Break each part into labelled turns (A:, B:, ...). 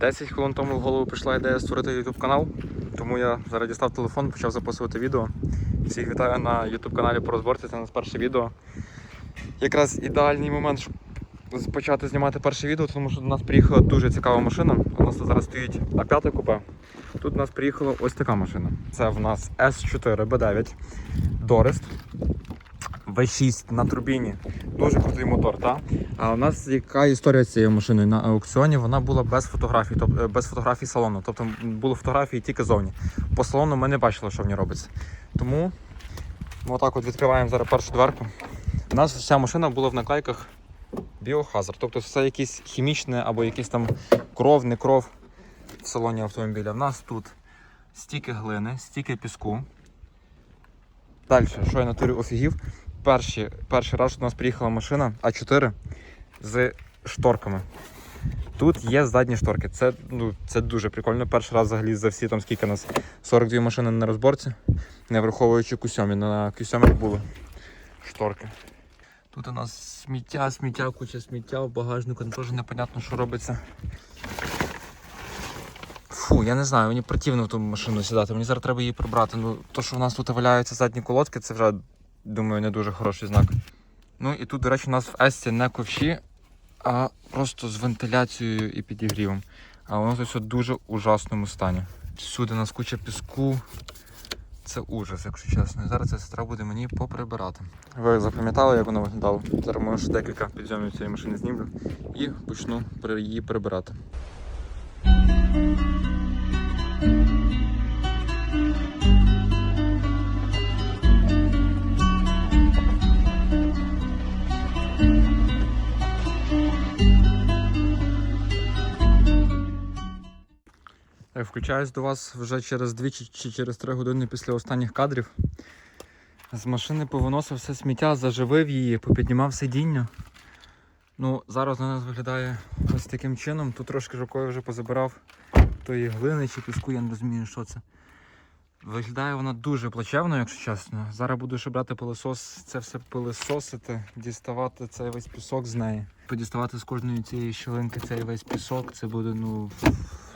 A: 10 хвилин тому в голову прийшла ідея створити YouTube канал, тому я зараз дістав телефон, почав записувати відео. Всіх вітаю на YouTube каналі по розборці. Це у нас перше відео. Якраз ідеальний момент, щоб почати знімати перше відео, тому що до нас приїхала дуже цікава машина. У нас зараз стоїть А5 купе. Тут у нас приїхала ось така машина. Це в нас S4 B9 Дорест. V6 на турбіні. Дуже крутий мотор, так? А у нас яка історія з цією машиною на аукціоні? Вона була без фотографій, тобто без фотографій салону. Тобто були фотографії тільки зовні. По салону ми не бачили, що в ній робиться. Тому ми отак от відкриваємо зараз першу дверку. У нас вся машина була в наклейках біохазард. Тобто все якесь хімічне або якийсь там кров, не кров в салоні автомобіля. В нас тут стільки глини, стільки піску. Далі, що я на турі офігів. Перший, перший раз у нас приїхала машина А4 з шторками. Тут є задні шторки. Це, ну, це дуже прикольно. Перший раз взагалі за всі там скільки нас 42 машини на розборці, не враховуючи Q7. На Q7 були шторки. Тут у нас сміття, сміття, куча сміття в багажнику, теж непонятно, що робиться. Фу, я не знаю, мені противно в ту машину сідати. Мені зараз треба її прибрати. Ну, то, що в нас тут валяються задні колодки, це вже, думаю, не дуже хороший знак. Ну і тут, до речі, у нас в Есті не ковші, а просто з вентиляцією і підігрівом. А воно тут все дуже ужасному стані. Всюди у нас куча піску. Це ужас, якщо чесно. І зараз це треба буде мені поприбирати. Ви запам'ятали, як воно виглядало? Зараз може декілька підйомів цієї машини знімлю і почну її прибирати. Включаюсь до вас вже через 2 чи, через 3 години після останніх кадрів. З машини повиносив все сміття, заживив її, попіднімав сидіння. Ну, зараз на нас виглядає ось таким чином. Тут трошки рукою вже позабирав тої глини чи піску, я не розумію, що це. Виглядає вона дуже плачевно, якщо чесно. Зараз буду ще брати пилосос, це все пилососити, діставати цей весь пісок з неї. Подіставати з кожної цієї щілинки цей весь пісок. Це буде, ну,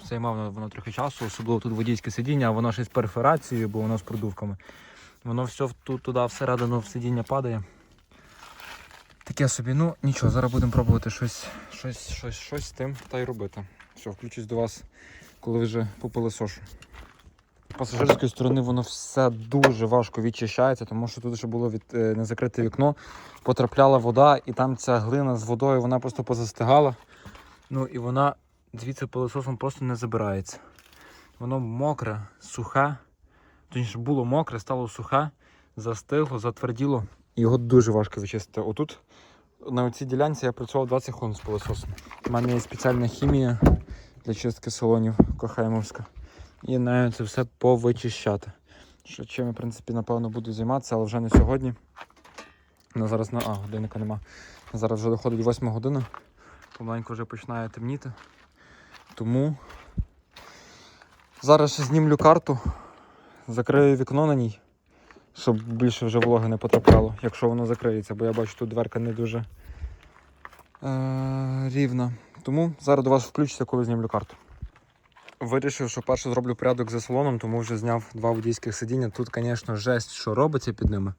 A: займав воно, трохи часу, особливо тут водійське сидіння, а воно ще з перфорацією, бо воно з продувками. Воно все тут туди всередину в сидіння падає. Таке собі, ну нічого, зараз будемо пробувати щось, щось, щось, щось з тим та й робити. Все, включусь до вас, коли вже попилисошу. З пасажирської сторони воно все дуже важко відчищається, тому що тут ще було від, е, незакрите вікно, потрапляла вода, і там ця глина з водою вона просто позастигала. Ну і вона звідси пилососом просто не забирається. Воно мокре, сухе. Точніше було мокре, стало сухе, застигло, затверділо. Його дуже важко вичистити. Отут на цій ділянці я працював 20 хвилин з пилососом. У мене є спеціальна хімія для чистки салонів Кохаймовська. І нею це все повичищати. Що чим я, в принципі, напевно, буду займатися, але вже не сьогодні. На зараз на. А, годинника нема. Зараз вже доходить 8 година. Помаленьку вже починає темніти. Тому зараз знімлю карту, закрию вікно на ній, щоб більше вже вологи не потрапляло, якщо воно закриється, бо я бачу, тут дверка не дуже е- рівна. Тому зараз до вас включиться, коли знімлю карту. Вирішив, що перше зроблю порядок за салоном, тому вже зняв два водійських сидіння. Тут, звісно, жесть, що робиться під ними.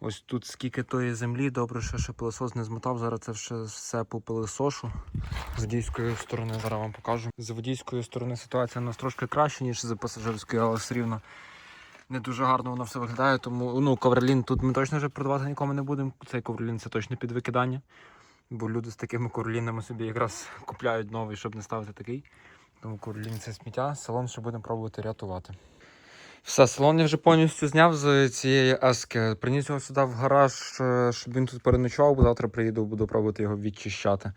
A: Ось тут скільки тої землі, добре, що ще пилосос не змотав. Зараз це ще все попилисошу. З водійської сторони зараз вам покажу. З водійської сторони ситуація у нас трошки краще, ніж з пасажирської, але все рівно не дуже гарно воно все виглядає. Тому ну, ковролін тут ми точно вже продавати нікому не будемо. Цей ковролін це точно під викидання. Бо люди з такими ковролінами собі якраз купляють новий, щоб не ставити такий. Тому ковролін це сміття, салон ще будемо пробувати рятувати. Все, салон я вже повністю зняв з цієї ески. Приніс його сюди в гараж, е, щоб він тут переночував, бо завтра приїду, буду пробувати його відчищати.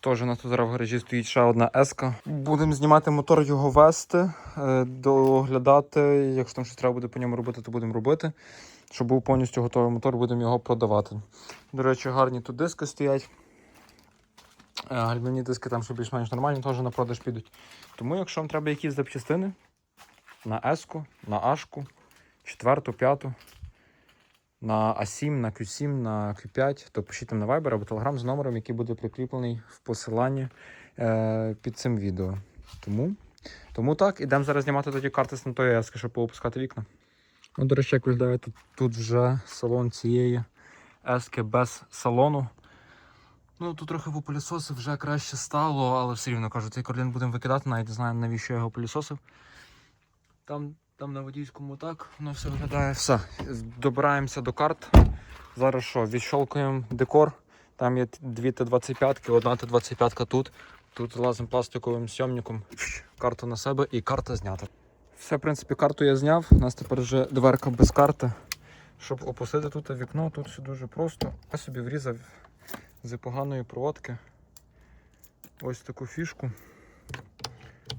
A: Тож у нас тут зараз в гаражі стоїть ще одна еска. Будемо знімати мотор, його вести, е, доглядати. Якщо там щось треба буде по ньому робити, то будемо робити. Щоб був повністю готовий мотор, будемо його продавати. До речі, гарні тут диски стоять. Е, Гальмівні диски там ще більш-менш нормальні, теж на продаж підуть. Тому, якщо вам треба якісь запчастини на S-ку, на Ашку, четверту, п'яту, на А7, на Q7, на Q5, то пишіть там на Viber або Telegram з номером, який буде прикріплений в посиланні. е, під цим відео. Тому, тому так, ідемо зараз знімати тоді карти з тої ески, щоб поопускати вікна. Ну, до речі, як виглядає тут, вже салон цієї ески без салону. Ну, тут трохи попилісосив, вже краще стало, але все рівно кажу, цей корлін будемо викидати, навіть не знаю, навіщо я його пилісосив. Там, там на водійському так, воно все виглядає. Все, добираємося до карт. Зараз що, відщолкуємо декор. Там є дві Т-25, одна Т-25 тут. Тут залазимо пластиковим сйомником, карту на себе і карта знята. Все, в принципі, карту я зняв. У нас тепер вже дверка без карти. Щоб опустити тут вікно, тут все дуже просто. Я собі врізав з поганої проводки. Ось таку фішку.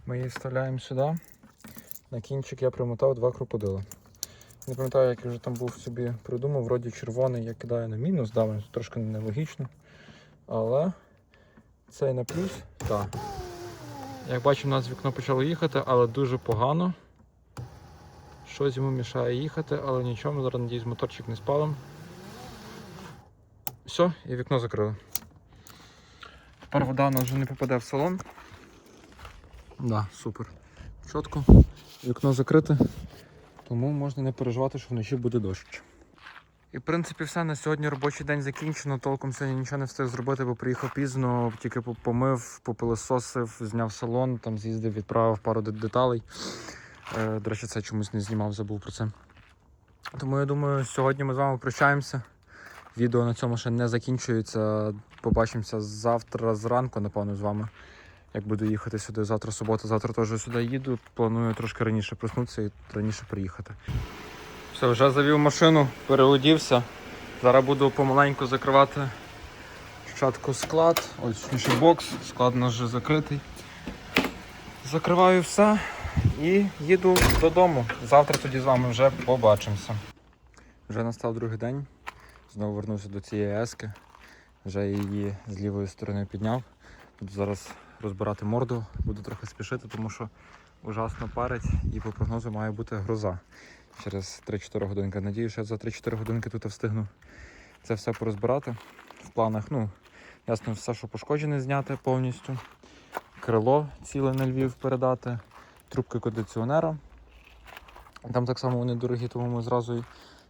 A: Ми її вставляємо сюди. На кінчик я примотав два крокодила. Не пам'ятаю, як я вже там був собі придумав, вроді червоний я кидаю на мінус, да, мені трошки нелогічно. Але цей на плюс, так. Як бачимо, у нас вікно почало їхати, але дуже погано. Щось йому мішає їхати, але нічого, зараз надіюсь, моторчик не спалим. Все, і вікно закрили. Тепер вода у нас вже не попаде в салон. Да, супер. Чітко. Вікно закрите, тому можна не переживати, що вночі буде дощ. І в принципі все. На сьогодні робочий день закінчено. Толком сьогодні нічого не встиг зробити, бо приїхав пізно, тільки по- помив, попилисосив, зняв салон, там з'їздив, відправив пару деталей. Е, До речі, це чомусь не знімав, забув про це. Тому я думаю, сьогодні ми з вами прощаємося. Відео на цьому ще не закінчується. Побачимося завтра зранку, напевно, з вами. Як буду їхати сюди завтра субота, завтра теж сюди їду. Планую трошки раніше проснутися і раніше приїхати. Все, вже завів машину, переодівся. Зараз буду помаленьку закривати спочатку склад, ось бокс, склад у нас вже закритий. Закриваю все і їду додому. Завтра тоді з вами вже побачимося. Вже настав другий день. Знову вернувся до цієї ески. Вже її з лівої сторони підняв. Буду зараз розбирати морду, буду трохи спішити, тому що ужасно парить і по прогнозу має бути гроза через 3-4 годинки. Надію, що за 3-4 годинки тут встигну це все порозбирати. В планах, ну, ясно, все, що пошкоджене, зняти повністю. Крило ціле на Львів передати, трубки кондиціонера. Там так само вони дорогі, тому ми зразу,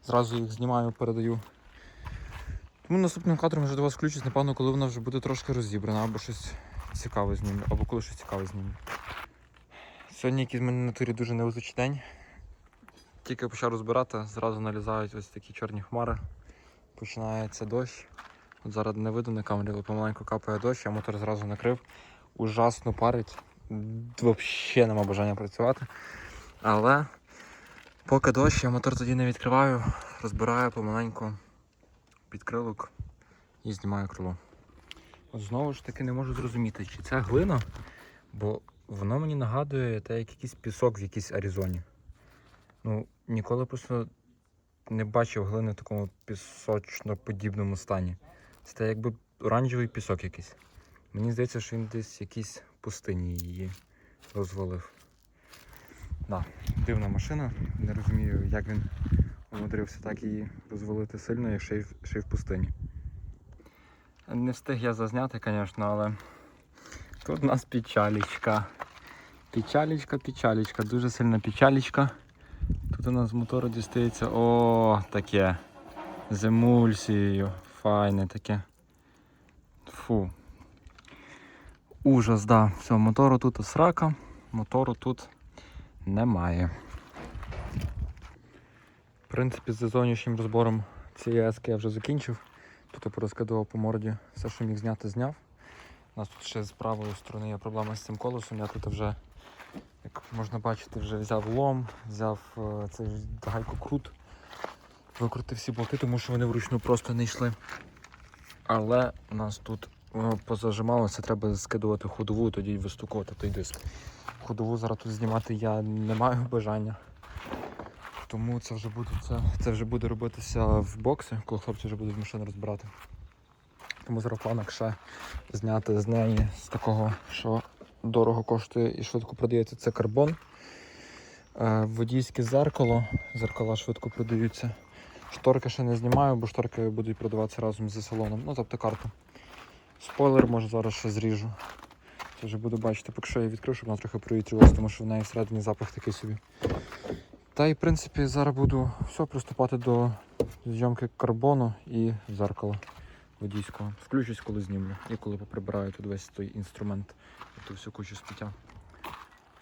A: зразу їх знімаю, передаю. Тому наступним кадром вже до вас включусь, напевно, коли вона вже буде трошки розібрана, або щось цікаве зніму, або коли щось цікаве зніму. Сьогодні якийсь в мене на турі дуже невезучий день. Тільки почав розбирати, зразу налізають ось такі чорні хмари. Починається дощ. От зараз не видно на камері, але помаленьку капає дощ, я мотор зразу накрив. Ужасно парить. Взагалі нема бажання працювати. Але поки дощ, я мотор тоді не відкриваю, розбираю помаленьку підкрилок і знімаю крило. Знову ж таки не можу зрозуміти, чи це глина, бо воно мені нагадує те, як якийсь пісок в якійсь Аризоні. Ну, ніколи просто не бачив глини в такому пісочно-подібному стані. Це те, якби оранжевий пісок якийсь. Мені здається, що він десь в якійсь пустині її розвалив. Да, дивна машина. Не розумію, як він умудрився так її розвалити сильно, в- ще й в пустині. Не встиг я зазняти, звісно, але тут у нас печалічка. Печалічка, печалічка, дуже сильна печалічка. Тут у нас з мотору дістається о, таке. З емульсією. Файне таке. Фу. Ужас, да. Все, мотору тут срака, мотору тут немає. В принципі, з зовнішнім розбором цієї ески я вже закінчив. Тут я порозкидував по морді все, що міг зняти, зняв. У нас тут ще з правої сторони є проблема з цим колесом. Я тут вже, як можна бачити, вже взяв лом, взяв е, цей ж гайку крут, викрутив всі болти, тому що вони вручну просто не йшли. Але у нас тут воно позажималося, треба скидувати ходову, тоді вистукувати той диск. Ходову зараз тут знімати я не маю бажання. Тому це вже буде, це, це вже буде робитися в боксі, коли хлопці вже будуть машину розбирати. Тому зараз в планах ще зняти з неї з такого, що дорого коштує і швидко продається, це карбон. Е, водійське зеркало, зеркала швидко продаються. Шторки ще не знімаю, бо шторки будуть продаватися разом зі салоном. Ну, тобто карта. Спойлер, може зараз ще зріжу. То вже буду бачити, поки що я відкрив, щоб вона трохи провітрювалася, тому що в неї всередині запах такий собі. Та й в принципі зараз буду все приступати до зйомки карбону і зеркала водійського. Включусь, коли знімлю і коли поприбираю тут весь той інструмент, ту всю кучу сміття.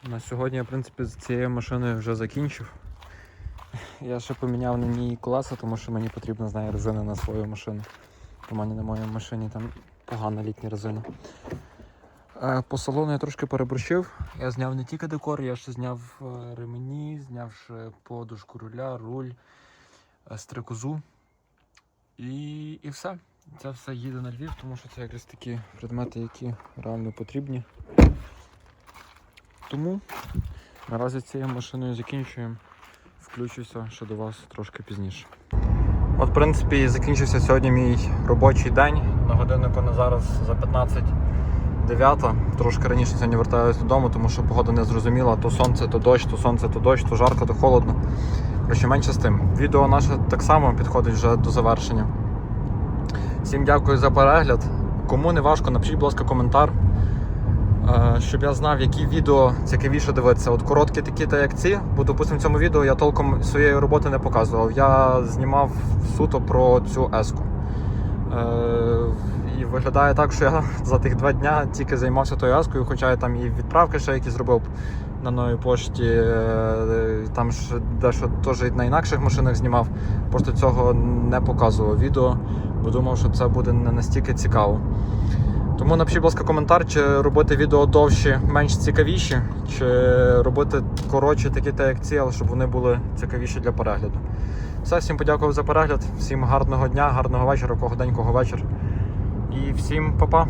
A: На сьогодні я, в принципі, з цією машиною вже закінчив. Я ще поміняв на ній колеса, тому що мені потрібна знає резина на свою машину. У мене на моїй машині там погана літня резина. Е, По салону я трошки переборщив. Я зняв не тільки декор, я ще зняв е, ремені, зняв ще подушку руля, руль, е, стрикозу. І, і все. Це все їде на Львів, тому що це якраз такі предмети, які реально потрібні. Тому наразі цією машиною закінчуємо. Включуся ще до вас трошки пізніше. От, в принципі, закінчився сьогодні мій робочий день. На годиннику на зараз за 15 9. Трошки раніше сьогодні вертаюся додому, тому що погода не зрозуміла. То сонце, то дощ, то сонце, то дощ, то жарко, то холодно. Коротше, менше з тим. Відео наше так само підходить вже до завершення. Всім дякую за перегляд. Кому не важко, напишіть, будь ласка, коментар. е, Щоб я знав, які відео цікавіше дивитися. От короткі такі, та як ці, бо допустимо в цьому відео я толком своєї роботи не показував. Я знімав суто про цю еску. І виглядає так, що я за тих два дня тільки займався тою ескою, хоча я там і відправки ще якісь зробив на новій пошті. е, Там ж дещо теж на інакших машинах знімав. Просто цього не показував відео, бо думав, що це буде не настільки цікаво. Тому напишіть, будь ласка, коментар, чи робити відео довші, менш цікавіші, чи робити коротші такі та як ці, але щоб вони були цікавіші для перегляду. Все, всім подякував за перегляд, всім гарного дня, гарного вечора, кого день, кого вечір. І всім па-па!